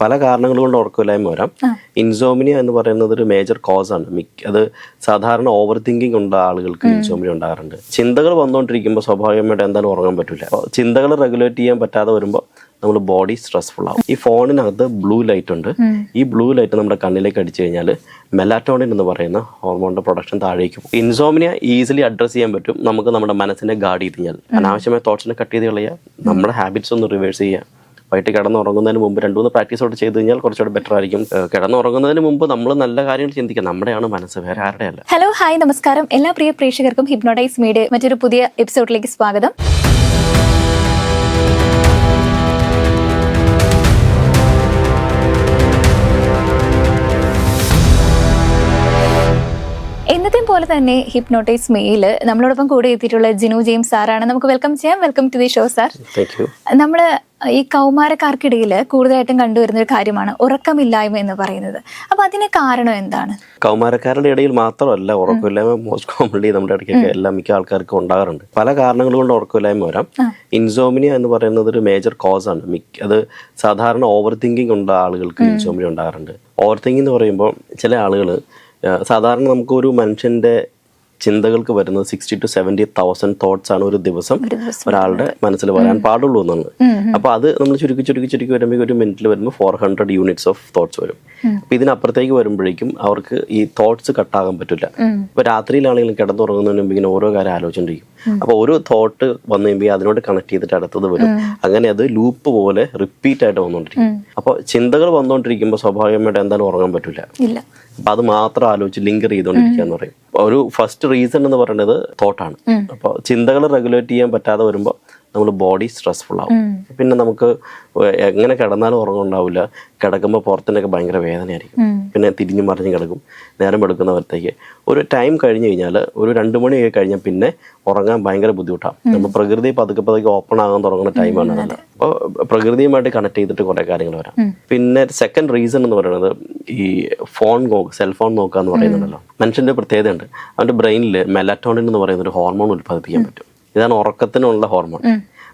പല കാരണങ്ങൾ കൊണ്ട് ഉറക്കമില്ലായ്മ വരാം. ഇൻസോമിനിയ എന്ന് പറയുന്നത് ഒരു മേജർ കോസ് ആണ്. മിക്ക അത് സാധാരണ ഓവർ തിങ്കിങ് ഉള്ള ആളുകൾക്ക് ഇൻസോമിനിയ ഉണ്ടാകാറുണ്ട്. ചിന്തകൾ വന്നുകൊണ്ടിരിക്കുമ്പോൾ സ്വാഭാവികമായിട്ട് എന്തായാലും ഉറങ്ങാൻ പറ്റില്ല ചിന്തകൾ റെഗുലേറ്റ് ചെയ്യാൻ പറ്റാതെ വരുമ്പോൾ നമ്മൾ ബോഡി സ്ട്രെസ്ഫുൾ ആവും. ഈ ഫോണിനകത്ത് ബ്ലൂ ലൈറ്റ് ഉണ്ട്. ഈ ബ്ലൂ ലൈറ്റ് നമ്മുടെ കണ്ണിലേക്ക് അടിച്ചു കഴിഞ്ഞാൽ മെലാറ്റോണിൻ എന്ന് പറയുന്ന ഹോർമോണിന്റെ പ്രൊഡക്ഷൻ താഴേക്കും പോകും. ഇൻസോമിനിയ ഈസിലി അഡ്രസ് ചെയ്യാൻ പറ്റും. നമുക്ക് നമ്മുടെ മനസ്സിനെ ഗാർഡ് ചെയ്ത് കഴിഞ്ഞാൽ അനാവശ്യമായ തോട്ട്സിനെ കട്ട് ചെയ്ത് കളയുക നമ്മുടെ ഹാബിറ്റ്സ് ഒന്ന് റിവേഴ്സ് ചെയ്യുക വൈകിട്ട് കിടന്നുറങ്ങുന്നതിന് മുമ്പ് രണ്ട് മൂന്ന് പ്രാക്ടീസ് കൂടെ ചെയ്ത് കഴിഞ്ഞാൽ കുറച്ചുകൂടെ ബെറ്റർ ആയിരിക്കും. കിടന്നുറങ്ങുന്നതിന് മുമ്പ് നമ്മൾ നല്ല കാര്യങ്ങൾ ചിന്തിക്കുക നമ്മുടെയാണ് മനസ്സ് വേറെ ആരുടെ അല്ല ഹലോ ഹായ് നമസ്കാരം. എല്ലാ പ്രിയ പ്രേക്ഷകർക്കും ഹിപ്നോട്ടൈസ് മീഡിയ മറ്റൊരു പുതിയ എപ്പിസോഡിലേക്ക് സ്വാഗതം. എന്നത്തെയും പോലെ തന്നെ ഹിപ്നോട്ടൈസ് മെയിൽ നമ്മളോടൊപ്പം കൂടെ എത്തിയിട്ടുള്ള ജിനു ജെയിംസ് സാറാണ്. നമുക്ക് വെൽക്കം ചെയ്യാം. Welcome to the show sir നമ്മൾ നമ്മൾ ഈ കൗമാരക്കാർക്കിടയിൽ കൂടുതലായിട്ടും കണ്ടുവരുന്ന ഒരു കാര്യമാണ് ഉറക്കമില്ലായ്മ എന്ന് പറയുന്നത്. അപ്പൊ അതിന് കാരണം എന്താണ്? കൗമാരക്കാരുടെ ഇടയിൽ മാത്രമല്ല ഉറക്കമില്ലായ്മ മോസ്റ്റ് കോമൺലി നമ്മുടെ ഇടയ്ക്കൊക്കെ എല്ലാ മിക്ക ആൾക്കാർക്കും ഉണ്ടാകാറുണ്ട്. പല കാരണങ്ങൾ കൊണ്ട് ഉറക്കമില്ലായ്മ വരാം. ഇൻസോമിനിയ എന്ന് പറയുന്നത് ഒരു മേജർ കോസ് ആണ്. മിക്ക അത് സാധാരണ ഓവർ തിങ്കിങ് ഉള്ള ആളുകൾക്ക് ഇൻസോമിനിയ ഉണ്ടാകാറുണ്ട്. ഓവർ തിങ്കിങ് എന്ന് പറയുമ്പോൾ ചില ആളുകൾ സാധാരണ നമുക്കൊരു മനുഷ്യന്റെ ചിന്തകൾക്ക് വരുന്നത് sixty to seventy thousand thoughts ആണ് ഒരു ദിവസം ഒരാളുടെ മനസ്സിൽ വരാൻ പാടുള്ളൂ എന്നാണ്. അപ്പൊ അത് നമ്മൾ ചുരുക്കി ചുരുക്കി ചുരുക്കി വരുമ്പോൾ ഒരു മിനിറ്റിൽ വരുമ്പോൾ four hundred units of thoughts വരും. അപ്പൊ ഇതിനപ്പുറത്തേക്ക് വരുമ്പോഴേക്കും അവർക്ക് ഈ തോട്ട്സ് കട്ടാകാൻ പറ്റില്ല. ഇപ്പൊ രാത്രിയിലാണെങ്കിലും കിടന്നുറങ്ങുന്നതിന് മുമ്പ് ഇങ്ങനെ ഓരോ കാര്യം ആലോചിച്ചിരിക്കും അപ്പൊ ഒരു തോട്ട് വന്നു കഴിയുമ്പോൾ അതിനോട് കണക്ട് ചെയ്തിട്ട് അടുത്തത് വരും. അങ്ങനെ അത് ലൂപ്പ് പോലെ റിപ്പീറ്റ് ആയിട്ട് വന്നുകൊണ്ടിരിക്കും അപ്പോൾ ചിന്തകൾ വന്നുകൊണ്ടിരിക്കുമ്പോൾ സ്വാഭാവികമായിട്ട് എന്തായാലും ഉറങ്ങാൻ പറ്റില്ല അപ്പൊ അത് മാത്രം ആലോചിച്ച് ലിങ്ക് ചെയ്തുകൊണ്ടിരിക്കുക എന്ന് പറയും. ഒരു ഫസ്റ്റ് റീസൺ എന്ന് പറയുന്നത് തോട്ടാണ് അപ്പോൾ ചിന്തകൾ റെഗുലേറ്റ് ചെയ്യാൻ പറ്റാതെ വരുമ്പോൾ നമ്മൾ ബോഡി സ്ട്രെസ്ഫുൾ ആവും. പിന്നെ നമുക്ക് എങ്ങനെ കിടന്നാലും ഉറങ്ങുണ്ടാവില്ല കിടക്കുമ്പോൾ പുറത്തിനൊക്കെ ഭയങ്കര വേദനയായിരിക്കും. പിന്നെ തിരിഞ്ഞു മറിഞ്ഞ് കിടക്കും. നേരം എടുക്കുന്നവരത്തേക്ക് ഒരു ടൈം കഴിഞ്ഞ് കഴിഞ്ഞാൽ ഒരു രണ്ട് മണിയൊക്കെ കഴിഞ്ഞാൽ പിന്നെ ഉറങ്ങാൻ ഭയങ്കര ബുദ്ധിമുട്ടാണ് നമ്മൾ പ്രകൃതി പതുക്കെ പതുക്കെ ഓപ്പൺ ആകാൻ തുടങ്ങുന്ന ടൈമാണ് നല്ലത് അപ്പോൾ പ്രകൃതിയുമായിട്ട് കണക്ട് ചെയ്തിട്ട് കുറേ കാര്യങ്ങൾ വരാം. പിന്നെ സെക്കൻഡ് റീസൺ എന്ന് പറയുന്നത് ഈ ഫോൺ സെൽഫോൺ നോക്കുക എന്ന് പറയുന്നുണ്ടല്ലോ. മനുഷ്യന്റെ പ്രത്യേകതയുണ്ട്. അവന്റെ ബ്രെയിനിൽ മെലാറ്റോണിൻ എന്ന് പറയുന്ന ഒരു ഹോർമോൺ ഉൽപ്പാദിപ്പിക്കാൻ പറ്റും. ഇതാണ് ഉറക്കത്തിനുള്ള ഹോർമോൺ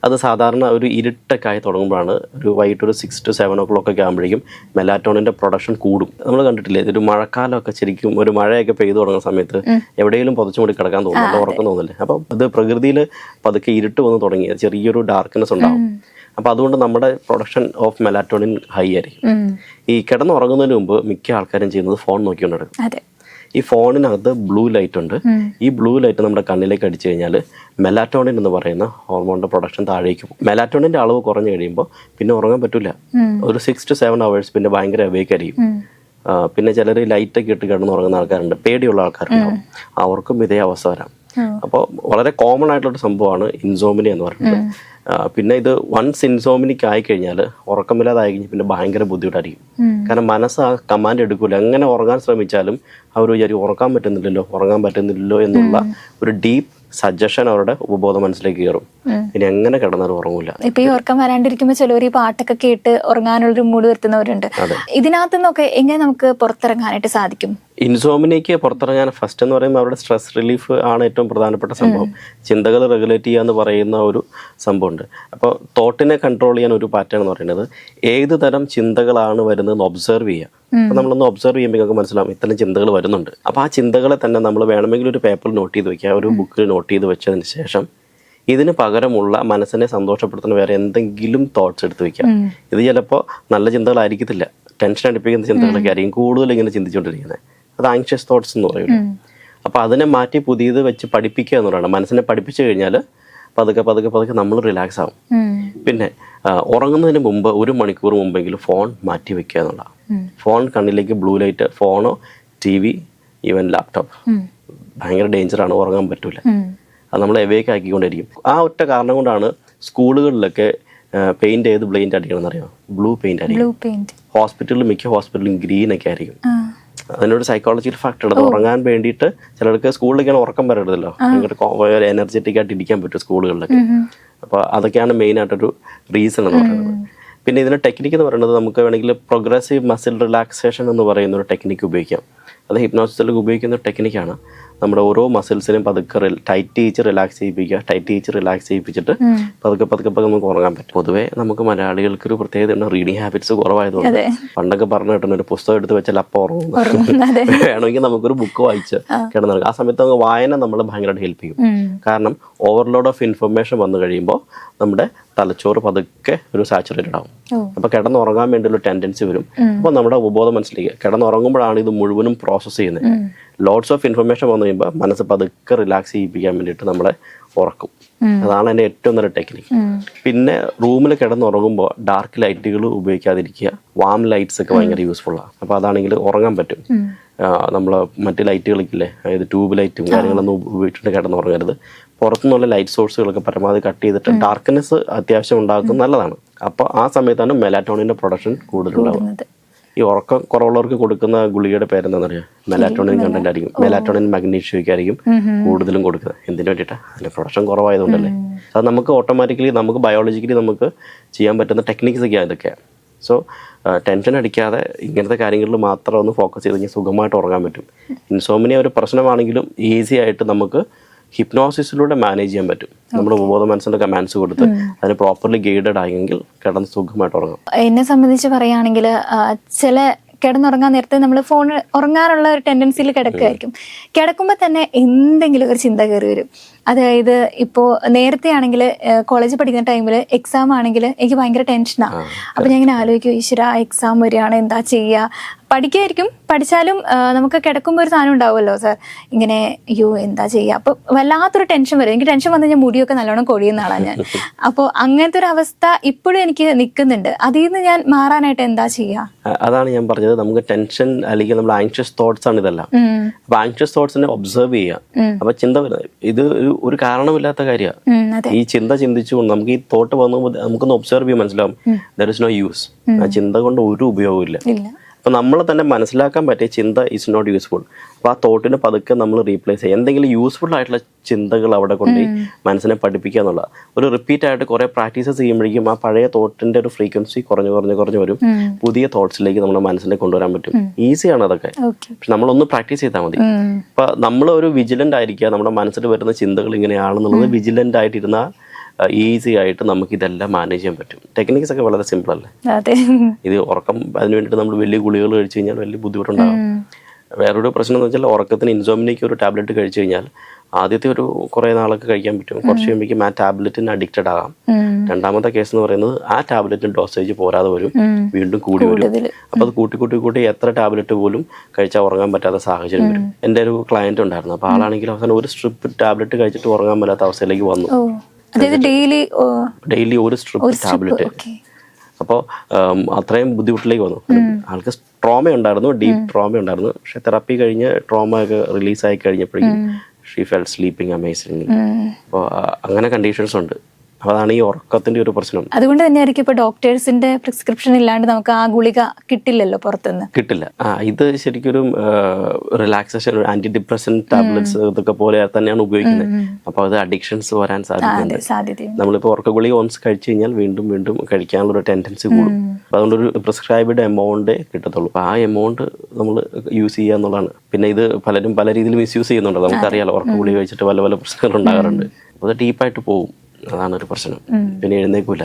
അത് സാധാരണ ഒരു ഇരുട്ടൊക്കെ ആയി തുടങ്ങുമ്പോഴാണ് ഒരു വൈകിട്ട് ഒരു six to seven o'clock ഒക്കെ ആകുമ്പോഴേക്കും മെലാറ്റോണിന്റെ പ്രൊഡക്ഷൻ കൂടും. നമ്മൾ കണ്ടിട്ടില്ലേ ഒരു മഴക്കാലമൊക്കെ ശരിക്കും ഒരു മഴയൊക്കെ പെയ്തു തുടങ്ങുന്ന സമയത്ത് എവിടെയെങ്കിലും പുതച്ചു മുടി കിടക്കാൻ തോന്നുന്നു ഉറക്കം തോന്നില്ലേ അപ്പോൾ അത് പ്രകൃതിയിൽ പതുക്കെ ഇരുട്ട് വന്ന് തുടങ്ങി ചെറിയൊരു ഡാർക്ക്നെസ് ഉണ്ടാവും. അപ്പോൾ അതുകൊണ്ട് നമ്മുടെ പ്രൊഡക്ഷൻ ഓഫ് മെലാറ്റോണിൻ ഹൈ ആയിരിക്കും. ഈ കിടന്നുറങ്ങുന്നതിന് മുമ്പ് മിക്ക ആൾക്കാരും ചെയ്യുന്നത് ഫോൺ നോക്കിക്കൊണ്ടിരിക്കും. ഈ ഫോണിനകത്ത് ബ്ലൂ ലൈറ്റ് ഉണ്ട്. ഈ ബ്ലൂ ലൈറ്റ് നമ്മുടെ കണ്ണിലേക്ക് അടിച്ചു കഴിഞ്ഞാൽ മെലാറ്റോണിൻ എന്ന് പറയുന്ന ഹോർമോണിന്റെ പ്രൊഡക്ഷൻ താഴേക്ക് പോകും. മെലാറ്റോണിന്റെ അളവ് കുറഞ്ഞു കഴിയുമ്പോൾ പിന്നെ ഉറങ്ങാൻ പറ്റില്ല ഒരു സിക്സ് ടു സെവൻ അവേഴ്സ് പിന്നെ ഭയങ്കര അവേക്ക് ആയിരിക്കും. പിന്നെ ചിലർ ലൈറ്റൊക്കെ ഇട്ട് കിടന്ന് ഉറങ്ങുന്ന ആൾക്കാരുണ്ട്. പേടിയുള്ള ആൾക്കാരുണ്ടാവും. അവർക്കും ഇതേ അവസ്ഥ വരാം. അപ്പോൾ വളരെ കോമൺ ആയിട്ടുള്ള സംഭവമാണ് ഇൻസോമിനി എന്ന് പറയുന്നത്. പിന്നെ ഇത് വൺസ് ഇൻസോമിനിക്ക് കഴിഞ്ഞാൽ ഉറക്കമില്ലാതായി കഴിഞ്ഞാൽ പിന്നെ ഭയങ്കര ബുദ്ധിമുട്ടായിരിക്കും. കാരണം മനസ്സ് ആ കമാൻഡ് എടുക്കില്ല എങ്ങനെ ഉറങ്ങാൻ ശ്രമിച്ചാലും അവർ വിചാരിക്കും ഉറക്കാൻ പറ്റുന്നില്ലല്ലോ ഉറങ്ങാൻ പറ്റുന്നില്ലല്ലോ എന്നുള്ള ഒരു ഡീപ്പ് സജഷൻ അവരുടെ ഉപബോധ മനസ്സിലേക്ക് കയറും. ഇനി എങ്ങനെ കിടന്നാലും ഉറങ്ങൂല. ഇപ്പൊ ഈ ഉറക്കം വരാണ്ടിരിക്കുമ്പോ ചിലവർ ഈ പാട്ടൊക്കെ കേട്ട് ഉറങ്ങാനുള്ളൊരു മൂഡ് വരുത്തുന്നവരുണ്ട്. ഇതിനകത്തു നിന്നൊക്കെ എങ്ങനെ നമുക്ക് പുറത്തിറങ്ങാനായിട്ട് സാധിക്കും? ഇൻസോമിനേക്ക് പുറത്തിറങ്ങാൻ ഫസ്റ്റ് എന്ന് പറയുമ്പോൾ അവരുടെ സ്ട്രെസ് റിലീഫ് ആണ് ഏറ്റവും പ്രധാനപ്പെട്ട സംഭവം. ചിന്തകൾ റെഗുലേറ്റ് ചെയ്യുക എന്ന് പറയുന്ന ഒരു സംഭവമുണ്ട്. അപ്പോൾ തോട്ടിനെ കൺട്രോൾ ചെയ്യാൻ ഒരു പാറ്റേൺ എന്ന് പറയുന്നത് ഏത് തരം ചിന്തകളാണ് വരുന്നതെന്ന് ഒബ്സർവ് ചെയ്യുക അപ്പോൾ നമ്മളൊന്ന് ഒബ്സർവ് ചെയ്യുമ്പോൾ നമുക്ക് മനസ്സിലാവും ഇത്തരം ചിന്തകൾ വരുന്നുണ്ട്. അപ്പൊ ആ ചിന്തകളെ തന്നെ നമ്മൾ വേണമെങ്കിൽ ഒരു പേപ്പറിൽ നോട്ട് ചെയ്ത് വെക്കുക ഒരു ബുക്കിൽ നോട്ട് ചെയ്ത് വെച്ചതിന് ശേഷം ഇതിന് പകരമുള്ള മനസ്സിനെ സന്തോഷപ്പെടുത്തുന്ന വേറെ എന്തെങ്കിലും തോട്ട്സ് എടുത്ത് വെക്കുക. ഇത് ചിലപ്പോൾ നല്ല ചിന്തകളായിരിക്കത്തില്ല. ടെൻഷൻ അടിപ്പിക്കുന്ന ചിന്തകളൊക്കെ ആയിരിക്കും. കൂടുതൽ ഇങ്ങനെ ചിന്തിച്ചുകൊണ്ടിരിക്കുന്നത് അത് ആങ്ഷ്യസ് തോട്ട്സ് എന്ന് പറയുള്ളൂ അപ്പോൾ അതിനെ മാറ്റി പുതിയത് വെച്ച് പഠിപ്പിക്കുക എന്നുള്ളതാണ്. മനസ്സിനെ പഠിപ്പിച്ചു കഴിഞ്ഞാൽ പതുക്കെ പതുക്കെ പതുക്കെ നമ്മൾ റിലാക്സ് ആവും. പിന്നെ ഉറങ്ങുന്നതിന് മുമ്പ് ഒരു മണിക്കൂർ മുമ്പെങ്കിലും ഫോൺ മാറ്റി വെക്കുക എന്നുള്ളതാണ്. ഫോൺ കണ്ണിലേക്ക് ബ്ലൂ ലൈറ്റ് ഫോണോ ടി വി ഈവൻ ലാപ്ടോപ്പ് ഭയങ്കര ഡേഞ്ചറാണ് ഉറങ്ങാൻ പറ്റൂല. അത് നമ്മളെ എവേക്ക് ആക്കിക്കൊണ്ടിരിക്കും. ആ ഒറ്റ കാരണം കൊണ്ടാണ് സ്കൂളുകളിലൊക്കെ പെയിന്റ് ഏത് ബ്ലെയിന്റ് അടിക്കണം. എന്നറിയാം ബ്ലൂ പെയിന്റ് അടിക്കും ഹോസ്പിറ്റലിൽ മിക്ക ഹോസ്പിറ്റലും ഗ്രീൻ ഒക്കെ ആയിരിക്കും. അതിനൊരു സൈക്കോളജിക്കൽ ഫാക്ടർ ഉണ്ട് ഉറങ്ങാൻ വേണ്ടിയിട്ട് ചിലർക്ക് സ്കൂളിലേക്കാണ് ഉറക്കം വരരുതല്ലോ. ഭയങ്കര എനർജറ്റിക് ആയിട്ട് ഇരിക്കാൻ പറ്റും സ്കൂളുകളിലൊക്കെ. അപ്പോൾ അതൊക്കെയാണ് മെയിൻ ആയിട്ടൊരു റീസൺ എന്ന് പറയുന്നത്. പിന്നെ ഇതിന്റെ ടെക്നിക്ക് എന്ന് പറയുന്നത് നമുക്ക് വേണമെങ്കിൽ പ്രോഗ്രസീവ് മസിൽ റിലാക്സേഷൻ എന്ന് പറയുന്ന ഒരു ടെക്നിക്ക് ഉപയോഗിക്കാം. അത് ഹിപ്നോസിസിൽ ഉപയോഗിക്കുന്ന ടെക്നിക്കാണ് നമ്മുടെ ഓരോ മസിൽസിനെയും പതുക്കെ ടൈറ്റ് ചെയ്യിച്ച് റിലാക്സ് ചെയ്യിപ്പിക്കുക. ടൈറ്റ് ചെയ്യിച്ച് റിലാക്സ് ചെയ്യിപ്പിച്ചിട്ട് പതുക്കെ പതുക്കെ പതുക്കെ നമുക്ക് ഉറങ്ങാൻ പറ്റും. പൊതുവേ നമുക്ക് മലയാളികൾക്ക് ഒരു പ്രത്യേകത റീഡിങ് ഹാബിറ്റ്സ് കുറവായതുകൊണ്ട്. പണ്ടൊക്കെ പറഞ്ഞു കിട്ടുന്ന ഒരു പുസ്തകം എടുത്ത് വെച്ചാൽ അപ്പം ഉറങ്ങും. ഉറങ്ങും, വേണമെങ്കിൽ നമുക്കൊരു ബുക്ക് വായിച്ച് കിടന്നിറങ്ങും. ആ സമയത്ത് നമുക്ക് വായന നമ്മളെ ഭയങ്കരമായിട്ട് ഹെൽപ്പ് ചെയ്യും. കാരണം ഓവർലോഡ് ഓഫ് ഇൻഫർമേഷൻ വന്നു കഴിയുമ്പോൾ നമ്മുടെ തലച്ചോറ് പതുക്കെ ഒരു സാച്ചുറേറ്റഡ് ആവും. അപ്പൊ കിടന്നുറങ്ങാൻ ഒരു ടെൻഡൻസി വരും. അപ്പൊ നമ്മുടെ ഉപബോധ മനസ്സിലേക്ക് കിടന്നുറങ്ങുമ്പോഴാണ് ഇത് മുഴുവനും പ്രോസസ്സ് ചെയ്യുന്നത്. ലോഡ്സ് ഓഫ് ഇൻഫർമേഷൻ വന്നു കഴിയുമ്പോൾ മനസ്സ് പതുക്കെ റിലാക്സ് ചെയ്യിപ്പിക്കാൻ വേണ്ടിയിട്ട് നമ്മളെ ഉറക്കും. അതാണ് എന്റെ ഏറ്റവും നല്ല ടെക്നിക്ക് പിന്നെ റൂമിൽ കിടന്നുറങ്ങുമ്പോൾ ഡാർക്ക് ലൈറ്റുകൾ ഉപയോഗിക്കാതിരിക്കുക. വാം ലൈറ്റ്സ് ഒക്കെ ഭയങ്കര ആണ്. അപ്പോൾ അതാണെങ്കിൽ ഉറങ്ങാൻ പറ്റും. നമ്മൾ മറ്റ് ലൈറ്റുകളില്ലേ അതായത് ട്യൂബ് ലൈറ്റും കാര്യങ്ങളൊന്നും ഉപയോഗിച്ചിട്ട് കിടന്നുറങ്ങരുത്. പുറത്തുനിന്നുള്ള ലൈറ്റ് സോഴ്സുകളൊക്കെ പരമാവധി കട്ട് ചെയ്തിട്ട് ഡാർക്ക്നെസ് അത്യാവശ്യം ഉണ്ടാക്കുന്നത് നല്ലതാണ്. അപ്പോൾ ആ സമയത്താണ് മെലാറ്റോണിന്റെ പ്രൊഡക്ഷൻ കൂടുതലുണ്ടാവുക. ഈ ഉറക്കം കുറവുള്ളവർക്ക് കൊടുക്കുന്ന ഗുളികയുടെ പേരെന്താണെന്നറിയാം മെലാറ്റോണിൻ കണ്ടന്റ് ആയിരിക്കും. മെലാറ്റോണിൻ മഗ്നീഷ്യം ഒക്കെ ആയിരിക്കും കൂടുതലും കൊടുക്കുന്നത്. എന്തിനു വേണ്ടിയിട്ടാണ് അതിന്റെ പ്രൊഡക്ഷൻ കുറവായതുകൊണ്ടല്ലേ. അത് നമുക്ക് ഓട്ടോമാറ്റിക്കലി നമുക്ക് ബയോളജിക്കലി നമുക്ക് ചെയ്യാൻ പറ്റുന്ന ടെക്നിക്സ് ഒക്കെ ഇതൊക്കെയാണ് സോ ടെൻഷൻ അടിക്കാതെ ഇങ്ങനത്തെ കാര്യങ്ങളിൽ മാത്രം ഒന്ന് ഫോക്കസ് ചെയ്ത് കഴിഞ്ഞാൽ സുഖമായിട്ട് ഉറങ്ങാൻ പറ്റും. ഇൻസോമിനിയ ഒരു പ്രശ്നമാണെങ്കിലും ഈസി ആയിട്ട് നമുക്ക് ഹിപ്നോസിസിലൂടെ മാനേജ് ചെയ്യാൻ പറ്റും. നമ്മുടെ ഉപബോധ മനസ്സിന്റെ കമാൻഡ്സ് കൊടുത്ത് അതിന് പ്രോപ്പർലി ഗൈഡഡ് ആയെങ്കിൽ കിടന്ന് സുഖമായിട്ട് ഉറങ്ങാം. എന്നെ സംബന്ധിച്ച് പറയുകയാണെങ്കിൽ ചില കിടന്നുറങ്ങാൻ നേരത്തെ നമ്മൾ ഫോൺ ഉറങ്ങാനുള്ള ഒരു ടെൻഡൻസിയിൽ കിടക്കുമായിരിക്കും കിടക്കുമ്പോൾ തന്നെ എന്തെങ്കിലും ഒരു ചിന്ത കയറി വരും. അതായത് ഇപ്പോ നേരത്തെ ആണെങ്കിൽ കോളേജ് പഠിക്കുന്ന ടൈമിൽ എക്സാം ആണെങ്കിൽ എനിക്ക് ഭയങ്കര ടെൻഷനാണ് അപ്പം ഞാൻ ഇങ്ങനെ ആലോചിക്കും ഈശ്വര എക്സാം വരികയാണ് എന്താ ചെയ്യുക പഠിക്കായിരിക്കും പഠിച്ചാലും നമുക്ക് കിടക്കുമ്പോൾ ഒരു സാധനം ഉണ്ടാവുമല്ലോ സാർ ഇങ്ങനെ അയ്യോ എന്താ ചെയ്യുക അപ്പോൾ വല്ലാത്തൊരു ടെൻഷൻ വരും. എനിക്ക് ടെൻഷൻ വന്നു കഴിഞ്ഞാൽ മുടിയൊക്കെ നല്ലോണം കൊഴിയുന്ന ആളാണ് ഞാൻ. അപ്പോൾ അങ്ങനത്തെ ഒരു അവസ്ഥ ഇപ്പോഴും എനിക്ക് നിൽക്കുന്നുണ്ട്. അതിൽ നിന്ന് ഞാൻ മാറാനായിട്ട് എന്താ ചെയ്യുക അതാണ് ഞാൻ പറഞ്ഞത്. നമുക്ക് ടെൻഷൻ അല്ലെങ്കിൽ നമ്മൾ ആങ്ഷ്യസ് തോട്ട്സ് ആണ് ഇതെല്ലാം. അപ്പോൾ അപ്പൊ ആങ്ഷ്യസ് തോട്ട്സിനെ ഒബ്സർവ് ചെയ്യുക അപ്പൊ ചിന്ത വരുന്നത് ഇത് ഒരു ഒരു കാരണമില്ലാത്ത കാര്യമാണ്. ഈ ചിന്ത ചിന്തിച്ചുകൊണ്ട് നമുക്ക് ഈ തോട്ട് വന്നു നമുക്കൊന്ന് ഒബ്സർവ് ചെയ്യാൻ മനസ്സിലാവും. ദർ ഇസ് നോ യൂസ് ആ ചിന്ത കൊണ്ട് ഒരു ഉപയോഗമില്ല ഇല്ല അപ്പൊ നമ്മൾ തന്നെ മനസ്സിലാക്കാൻ പറ്റിയ ചിന്ത ഇസ് നോട്ട് യൂസ്ഫുൾ അപ്പോൾ ആ തോട്ടിനെ പതുക്കെ നമ്മൾ റീപ്ലേസ് ചെയ്യുക. എന്തെങ്കിലും യൂസ്ഫുൾ ആയിട്ടുള്ള ചിന്തകൾ അവിടെ കൊണ്ട് മനസ്സിനെ പഠിപ്പിക്കുക എന്നുള്ള ഒരു റിപ്പീറ്റ് ആയിട്ട് കുറേ പ്രാക്ടീസസ് ചെയ്യുമ്പോഴേക്കും ആ പഴയ തോട്ടിന്റെ ഒരു ഫ്രീക്വൻസി കുറഞ്ഞു കുറഞ്ഞു കുറഞ്ഞു വരും. പുതിയ തോട്ട്സിലേക്ക് നമ്മുടെ മനസ്സിനെ കൊണ്ടുവരാൻ പറ്റും. ഈസിയാണ് അതൊക്കെ. പക്ഷെ നമ്മളൊന്ന് പ്രാക്ടീസ് ചെയ്താൽ മതി. അപ്പോൾ നമ്മൾ ഒരു വിജിലന്റ് ആയിരിക്കുക. നമ്മുടെ മനസ്സിൽ വരുന്ന ചിന്തകൾ ഇങ്ങനെയാണെന്നുള്ളത് വിജിലന്റ് ആയിട്ടിരുന്നാൽ ഈസി ആയിട്ട് നമുക്ക് ഇതെല്ലാം മാനേജ് ചെയ്യാൻ പറ്റും. ടെക്നിക്സ് ഒക്കെ വളരെ സിമ്പിൾ അല്ലേ? ഇത് ഉറക്കം അതിന് വേണ്ടിയിട്ട് നമ്മൾ വലിയ ഗുളികൾ കഴിച്ചു കഴിഞ്ഞാൽ വലിയ ബുദ്ധിമുട്ടുണ്ടാകും വേറൊരു പ്രശ്നം എന്ന് വെച്ചാൽ ഉറക്കത്തിന് ഇൻസോമിനിക്ക് ഒരു ടാബ്ലറ്റ് കഴിച്ചു കഴിഞ്ഞാൽ ആദ്യത്തെ ഒരു കുറേ നാളൊക്കെ കഴിക്കാൻ പറ്റും. കുറച്ച് കഴിയുമ്പോഴേക്കും ആ ടാബ്ലറ്റിന് അഡിക്റ്റഡ് ആകാം. രണ്ടാമത്തെ കേസ് എന്ന് പറയുന്നത് ആ ടാബ്ലറ്റിന് ഡോസേജ് പോരാതെ വരും. വീണ്ടും കൂടി വരും. അപ്പോൾ അപ്പൊ അത് കൂട്ടി കൂട്ടി കൂട്ടി എത്ര ടാബ്ലറ്റ് പോലും കഴിച്ചാൽ ഉറങ്ങാൻ പറ്റാത്ത സാഹചര്യം വരും. എന്റെ ഒരു ക്ലയന്റ് ഉണ്ടായിരുന്നു. അപ്പൊ ആളാണെങ്കിൽ അവസാനം ഒരു സ്ട്രിപ്പ് ടാബ്ലറ്റ് കഴിച്ചിട്ട് ഉറങ്ങാൻ പറ്റാത്ത അവസ്ഥയിലേക്ക് വന്നു. അതായത് ഡെയിലി ഡെയിലി ഒരു സ്ട്രിപ്പ് ടാബ്ലറ്റ് അപ്പോൾ അത്രയും ബുദ്ധിമുട്ടിലേക്ക് വന്നു. ആൾക്ക് ട്രോമ ഉണ്ടായിരുന്നു ഡീപ്പ് ട്രോമ ഉണ്ടായിരുന്നു. പക്ഷെ തെറാപ്പി കഴിഞ്ഞ് ട്രോമ ഒക്കെ റിലീസായി കഴിഞ്ഞപ്പോഴേക്കും ഷീ ഫെൽ സ്ലീപ്പിംഗ് അമേസിംഗ് അപ്പോൾ അങ്ങനെ കണ്ടീഷൻസ് ഉണ്ട്. അപ്പോൾ അതാണ് ഈ ഉറക്കത്തിന്റെ ഒരു പ്രശ്നം. അതുകൊണ്ട് തന്നെ ആയിരിക്കും ഇപ്പൊ ഡോക്ടേഴ്സിന്റെ പ്രിസ്ക്രിപ്ഷൻ ഇല്ലാണ്ട് നമുക്ക് ആ ഗുളിക കിട്ടില്ലല്ലോ പുറത്തുനിന്ന്? കിട്ടില്ല. ആ ഇത് ശരിക്കൊരു റിലാക്സേഷൻ ആന്റി ഡിപ്രഷൻ ടാബ്ലറ്റ്സ് ഇതൊക്കെ പോലെ തന്നെയാണ് ഉപയോഗിക്കുന്നത്. അപ്പോൾ അത് അഡിക്ഷൻസ് വരാൻ സാധ്യതയുണ്ട്. നമ്മളിപ്പോൾ ഉറക്ക ഗുളിക ഓൺസ് കഴിച്ചു കഴിഞ്ഞാൽ വീണ്ടും വീണ്ടും കഴിക്കാനുള്ള ഒരു ടെൻഡൻസി കൂടും. അപ്പോൾ അതുകൊണ്ടൊരു പ്രിസ്ക്രൈബ്ഡ് എമൗണ്ടേ കിട്ടത്തുള്ളൂ. അപ്പോൾ ആ എമൗണ്ട് നമ്മൾ യൂസ് ചെയ്യുക എന്നുള്ളതാണ്. പിന്നെ ഇത് പലരും പല രീതിയിൽ മിസ്യൂസ് ചെയ്യുന്നുണ്ട്. നമുക്കറിയാലോ ഉറക്ക ഗുളിക കഴിച്ചിട്ട് പല പല പ്രശ്നങ്ങൾ ഉണ്ടാകാറുണ്ട്. അത് ഡീപ്പായിട്ട് പോകും അതാണ് ഒരു പ്രശ്നം പിന്നെ എഴുന്നേക്കൂല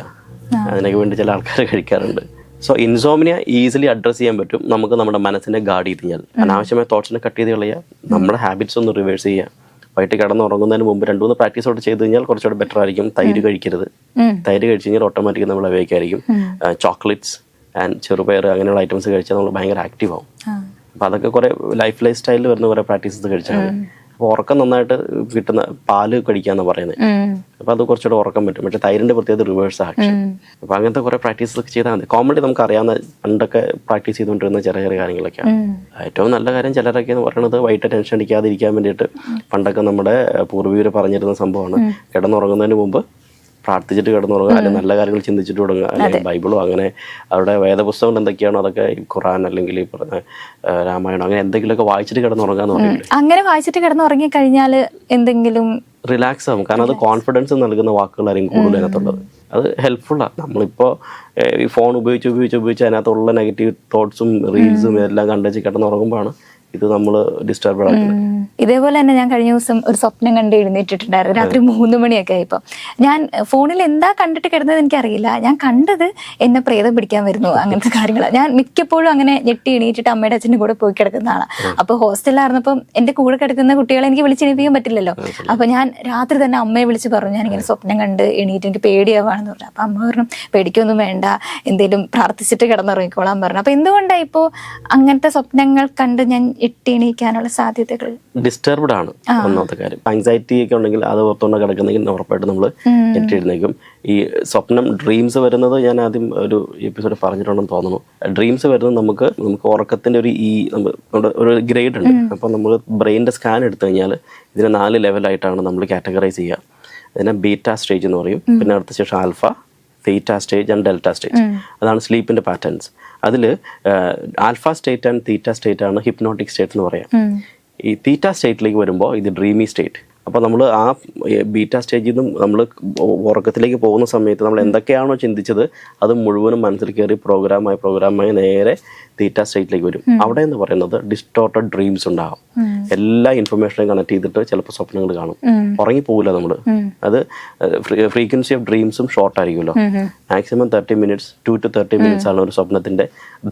അതിനൊക്കെ വേണ്ടി ചില ആൾക്കാർ കഴിക്കാറുണ്ട്. സോ ഇൻസോമിനിയ ഈസിലി അഡ്രസ് ചെയ്യാൻ പറ്റും. നമുക്ക് നമ്മുടെ മനസ്സിനെ ഗാർഡ് ചെയ്ത് കഴിഞ്ഞാൽ. അനാവശ്യമായ തോട്ട്സിനെ കട്ട് ചെയ്ത് കളയുക. നമ്മുടെ ഹാബിറ്റ്സ് ഒന്ന് റിവേഴ്സ് ചെയ്യുക. വൈകിട്ട് കിടന്ന് ഉറങ്ങുന്നതിന് മുമ്പ് രണ്ടു മൂന്ന് പ്രാക്ടീസോട് ചെയ്ത് കഴിഞ്ഞാൽ കുറച്ചുകൂടെ ബെറ്റർ ആയിരിക്കും. തൈര് കഴിക്കരുത്. തൈര് കഴിച്ച് കഴിഞ്ഞാൽ ഓട്ടോമാറ്റിക് നമ്മൾ അവയ്ക്കായിരിക്കും ചോക്ലേറ്റ്സ് ആൻഡ് ചെറുപയർ അങ്ങനെയുള്ള ഐറ്റംസ് കഴിച്ചാൽ നമ്മൾ ഭയങ്കര ആക്റ്റീവ് ആവും. അപ്പൊ അതൊക്കെ കുറേ ലൈഫ് ലൈഫ് സ്റ്റൈലിൽ വരുന്ന കുറേ പ്രാക്ടീസസ് കഴിച്ചാൽ അപ്പോൾ ഉറക്കം നന്നായിട്ട് കിട്ടുന്ന പാൽ കടിക്കാന്ന് പറയുന്നത് അപ്പൊ അത് കുറച്ചുകൂടെ ഉറക്കം പറ്റും. പക്ഷെ തൈരിന്റെ പ്രത്യേകത റിവേഴ്സ് ആക്ഷൻ അപ്പൊ അങ്ങനത്തെ കുറെ പ്രാക്ടീസ് ഒക്കെ ചെയ്താൽ മതി. കോമഡി നമുക്ക് അറിയാവുന്ന പണ്ടൊക്കെ പ്രാക്ടീസ് ചെയ്തുകൊണ്ടിരുന്ന ചെറിയ ചെറിയ കാര്യങ്ങളൊക്കെയാണ്. ഏറ്റവും നല്ല കാര്യം ചിലരൊക്കെ എന്ന് പറയുന്നത് വൈകിട്ട് ടെൻഷൻ അടിക്കാതിരിക്കാൻ വേണ്ടിയിട്ട് പണ്ടൊക്കെ നമ്മുടെ പൂർവികർ പറഞ്ഞിരുന്ന സംഭവമാണ്. കിടന്നുറങ്ങുന്നതിന് മുമ്പ് പ്രാർത്ഥിച്ചിട്ട് കിടന്നുറങ്ങുക അല്ലെങ്കിൽ നല്ല കാര്യങ്ങൾ ചിന്തിച്ചിട്ട് തുടങ്ങുക അല്ലെങ്കിൽ ബൈബിളോ അങ്ങനെ അവരുടെ വേദപുസ്തകങ്ങൾ എന്തൊക്കെയാണോ അതൊക്കെ ഈ ഖുറാൻ അല്ലെങ്കിൽ ഈ പറഞ്ഞ രാമായണം അങ്ങനെ എന്തെങ്കിലുമൊക്കെ വായിച്ചിട്ട് കിടന്നുറങ്ങാന്ന് പറയില്ലേ അങ്ങനെ വായിച്ചിട്ട് കിടന്ന് ഉറങ്ങി കഴിഞ്ഞാൽ എന്തെങ്കിലും റിലാക്സ് ആവും. കാരണം അത് കോൺഫിഡൻസ് നൽകുന്ന വാക്കുകളായിരിക്കും കൂടുതൽ അതിനകത്തുള്ളത്. അത് ഹെൽപ്ഫുള്ളാണ് നമ്മളിപ്പോൾ ഈ ഫോൺ ഉപയോഗിച്ച് ഉപയോഗിച്ച് ഉപയോഗിച്ച് അതിനകത്തുള്ള നെഗറ്റീവ് തോട്ട്സും റീൽസും എല്ലാം കണ്ടുവച്ച് കിടന്നുറങ്ങുമ്പോഴാണ് ഇത് നമ്മൾ ഡിസ്റ്റർബ് ആക്കുന്നത്. ഇതേപോലെ തന്നെ ഞാൻ കഴിഞ്ഞ ദിവസം ഒരു സ്വപ്നം കണ്ട് എഴുന്നേറ്റിട്ടുണ്ടായിരുന്നു. രാത്രി മൂന്ന് മണിയൊക്കെ ആയിപ്പോ. ഞാൻ ഫോണിൽ എന്താ കണ്ടിട്ട് കിടന്നത് എനിക്കറിയില്ല. ഞാൻ കണ്ടത് എന്നെ പ്രേതം പിടിക്കാൻ വരുന്നു അങ്ങനത്തെ കാര്യങ്ങളാണ് ഞാൻ മിക്കപ്പോഴും അങ്ങനെ ഞെട്ടി എണീറ്റിട്ട് അമ്മയുടെ അച്ഛന്റെ കൂടെ പോയി കിടക്കുന്നതാണ് അപ്പൊ ഹോസ്റ്റലിലായിരുന്നപ്പം എന്റെ കൂടെ കിടക്കുന്ന കുട്ടികളെ എനിക്ക് വിളിച്ചെണീപ്പിക്കാൻ പറ്റില്ലല്ലോ. അപ്പൊ ഞാൻ രാത്രി തന്നെ അമ്മയെ വിളിച്ച് പറഞ്ഞു. ഞാൻ ഇങ്ങനെ സ്വപ്നം കണ്ട് എണീറ്റ് എനിക്ക് പേടിയാവാണെന്ന് പറഞ്ഞു. അപ്പൊ അമ്മ പറഞ്ഞു പേടിക്കൊന്നും വേണ്ട. എന്തെങ്കിലും പ്രാർത്ഥിച്ചിട്ട് കിടന്നിറങ്ങിക്കോളാൻ പറഞ്ഞു. അപ്പൊ എന്തുകൊണ്ടാണ് ഇപ്പോ അങ്ങനത്തെ സ്വപ്നങ്ങൾ കണ്ട് ഞാൻ എട്ടി എണീക്കാനുള്ള സാധ്യതകൾ. ഡിസ്റ്റർബ്ഡ് ആണ് ഒന്നാമത്തെ കാര്യം. ആങ്സൈറ്റി ഒക്കെ ഉണ്ടെങ്കിൽ അത് ഓർത്തുകൊണ്ട് കിടക്കുന്നെങ്കിൽ ഉറപ്പായിട്ട് നമ്മൾ എഴുന്നേക്കും ഈ സ്വപ്നം ഡ്രീംസ് വരുന്നത് ഞാൻ ആദ്യം ഒരു എപ്പിസോഡ് പറഞ്ഞിട്ടുണ്ടെന്ന് തോന്നുന്നു. ഡ്രീംസ് വരുന്നത് നമുക്ക് നമുക്ക് ഉറക്കത്തിന്റെ ഒരു ഈ നമ്മുടെ ഒരു ഗ്രേഡ് ഉണ്ട്. അപ്പോൾ നമ്മൾ ബ്രെയിനിന്റെ സ്കാൻ എടുത്തു കഴിഞ്ഞാൽ ഇതിനെ നാല് ലെവലായിട്ടാണ് നമ്മൾ കാറ്റഗറൈസ് ചെയ്യുക. അതിനെ ബീറ്റ സ്റ്റേജ് എന്ന് പറയും. പിന്നെ അടുത്ത ശേഷം alpha theta stage and delta stage അതാണ് സ്ലീപ്പിന്റെ പാറ്റേൺസ് അതിൽ alpha state and theta state ആണ് ഹിപ്നോട്ടിക് സ്റ്റേറ്റ് എന്ന് പറയാം. ഈ തീറ്റ സ്റ്റേറ്റിലേക്ക് വരുമ്പോൾ ഇത് ഡ്രീമി സ്റ്റേറ്റ് അപ്പോൾ നമ്മൾ ആ ബീറ്റാ സ്റ്റേജിൽ നിന്നും നമ്മൾ ഉറക്കത്തിലേക്ക് പോകുന്ന സമയത്ത് നമ്മൾ എന്തൊക്കെയാണോ ചിന്തിച്ചത് അത് മുഴുവനും മനസ്സിൽ കയറി പ്രോഗ്രാമായി പ്രോഗ്രാമായി നേരെ തീറ്റ സ്റ്റേറ്റിലേക്ക് വരും. അവിടെ എന്ന് പറയുന്നത് ഡിസ്റ്റോർട്ടഡ് ഡ്രീംസ് ഉണ്ടാകും എല്ലാ ഇൻഫർമേഷനും കണക്ട് ചെയ്തിട്ട് ചിലപ്പോൾ സ്വപ്നങ്ങൾ കാണും. ഉറങ്ങി പോകില്ല നമ്മൾ അത് ഫ്രീക്വൻസി ഓഫ് ഡ്രീംസും ഷോർട്ട് ആയിരിക്കുമല്ലോ maximum thirty minutes to to thirty minutes ആണ് ഒരു സ്വപ്നത്തിന്റെ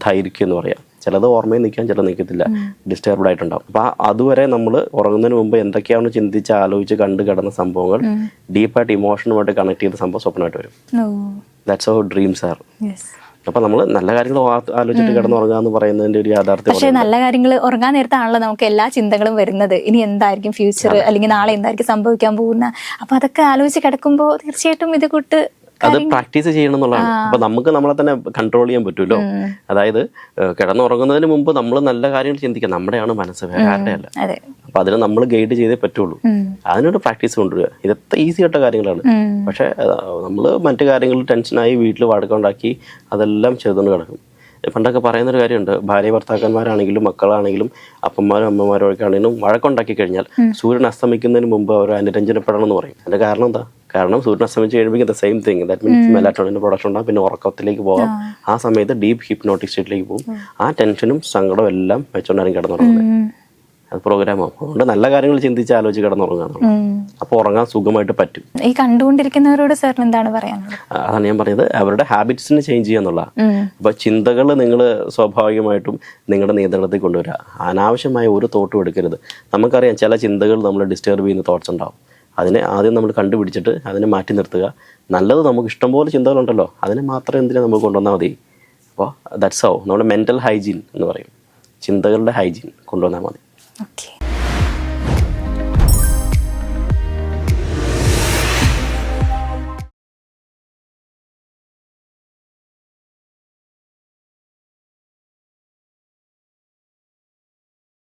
ദൈർഘ്യം എന്ന് പറയാം. ചിലത് ഓർമ്മയിൽ നിൽക്കാൻ ചിലത് നിൽക്കത്തില്ല. ഡിസ്റ്റർബ്ഡ് ആയിട്ടുണ്ടാവും. അപ്പൊ ആ- അതുവരെ നമ്മൾ ഉറങ്ങുന്നതിന് മുമ്പ് എന്തൊക്കെയാണ് ചിന്തിച്ച് ആലോചിച്ച് കണ്ടു കിടന്ന സംഭവങ്ങൾ ഡീപ്പായിട്ട് ഇമോഷനുമായിട്ട് കണക്ട് ചെയ്ത സംഭവം സ്വപ്നമായിട്ട് വരും. ദാറ്റ്സ് ഓ ഡ്രീംസ് ആർ അപ്പൊ നമ്മൾ നല്ല കാര്യങ്ങൾ ആലോചിച്ചിട്ട് കിടന്നുറങ്ങുക എന്ന് പറയുന്നതിന്റെ ഒരു യാഥാർത്ഥ്യം പക്ഷേ നല്ല കാര്യങ്ങൾ ഉറങ്ങാൻ നേരത്താണല്ലോ നമുക്ക് എല്ലാ ചിന്തകളും വരുന്നത്. ഇനി എന്തായിരിക്കും ഫ്യൂച്ചർ അല്ലെങ്കിൽ നാളെ എന്തായിരിക്കും സംഭവിക്കാൻ പോകുന്ന? അപ്പൊ അതൊക്കെ ആലോചിച്ച് കിടക്കുമ്പോൾ തീർച്ചയായിട്ടും ഇത് കൂട്ട് അത് പ്രാക്ടീസ് ചെയ്യണം എന്നുള്ളതാണ്. അപ്പൊ നമുക്ക് നമ്മളെ തന്നെ കൺട്രോൾ ചെയ്യാൻ പറ്റുമല്ലോ അതായത് കിടന്നുറങ്ങുന്നതിന് മുമ്പ് നമ്മൾ നല്ല കാര്യങ്ങൾ ചിന്തിക്കുക നമ്മുടെയാണ് മനസ്സ് വേറെ അല്ല അപ്പൊ അതിന് നമ്മൾ ഗൈഡ് ചെയ്തേ പറ്റുള്ളൂ. അതിനൊരു പ്രാക്ടീസ് കൊണ്ടുവരിക. ഇതൊക്കെ ഈസി ആയിട്ട കാര്യങ്ങളാണ്. പക്ഷെ നമ്മൾ മറ്റു കാര്യങ്ങളിൽ ടെൻഷനായി വീട്ടിൽ വഴക്കുണ്ടാക്കി അതെല്ലാം ചെയ്തുകൊണ്ട് കിടക്കും പണ്ടൊക്കെ പറയുന്നൊരു കാര്യമുണ്ട്. ഭാര്യ ഭർത്താക്കന്മാരാണെങ്കിലും മക്കളാണെങ്കിലും അപ്പന്മാരും അമ്മമാരും ഒക്കെ ആണെങ്കിലും വഴക്കുണ്ടാക്കി കഴിഞ്ഞാൽ സൂര്യൻ അസ്തമിക്കുന്നതിന് മുമ്പ് അവർ അനുരഞ്ജനപ്പെടണം എന്ന് പറയും. അതിന്റെ കാരണം എന്താ? കാരണം സൂര്യൻ അസ്തമിച്ച് കഴിയുമ്പോൾ the same thing that means മെലാറ്റോണിന്റെ production ഉണ്ടാകും പിന്നെ ഉറക്കത്തിലേക്ക് പോകാം. ആ. സമയത്ത് ഡീപ്പ് ഹിപ്നോട്ടിക് സ്റ്റേറ്റിലേക്ക് പോകും. ആ. ടെൻഷനും സങ്കടവും എല്ലാം വെച്ചോണ്ടാണ് കിടന്നുറങ്ങുന്നത് അത് പ്രോഗ്രാമാണ് അതുകൊണ്ട് നല്ല കാര്യങ്ങൾ ചിന്തിച്ച് ആലോചിച്ച് കിടന്നുറങ്ങുക അപ്പോൾ ഉറങ്ങാൻ സുഖമായിട്ട് പറ്റും. ഈ കണ്ടുകൊണ്ടിരിക്കുന്നവരോട് സാറിന് എന്താണ് പറയാനുള്ളത്? അതാണ് ഞാൻ പറഞ്ഞത്. അവരുടെ ഹാബിറ്റ്സിനെ ചേഞ്ച് ചെയ്യാന്നുള്ള ഉം. അപ്പൊ ചിന്തകൾ നിങ്ങൾ സ്വാഭാവികമായിട്ടും നിങ്ങളുടെ നിയന്ത്രണത്തിൽ കൊണ്ടുവരിക അനാവശ്യമായ ഒരു തോട്ടും എടുക്കരുത്. നമുക്കറിയാം ചില ചിന്തകൾ നമ്മൾ ഡിസ്റ്റർബ് ചെയ്യുന്ന തോട്ട്സ് ഉണ്ടാവും. അതിനെ ആദ്യം നമ്മൾ കണ്ടുപിടിച്ചിട്ട് അതിനെ മാറ്റി നിർത്തുക. നല്ലത് നമുക്ക് ഇഷ്ടംപോലെ ചിന്തകളുണ്ടല്ലോ. അതിനെ മാത്രം എന്തിനാ നമുക്ക് കൊണ്ടുവന്നാൽ മതി? അപ്പോൾ ദാറ്റ്സ് ഹൗ നമ്മുടെ മെന്റൽ ഹൈജീൻ എന്ന് പറയും. ചിന്തകളുടെ ഹൈജീൻ കൊണ്ടുവന്നാൽ മതി. ഓക്കെ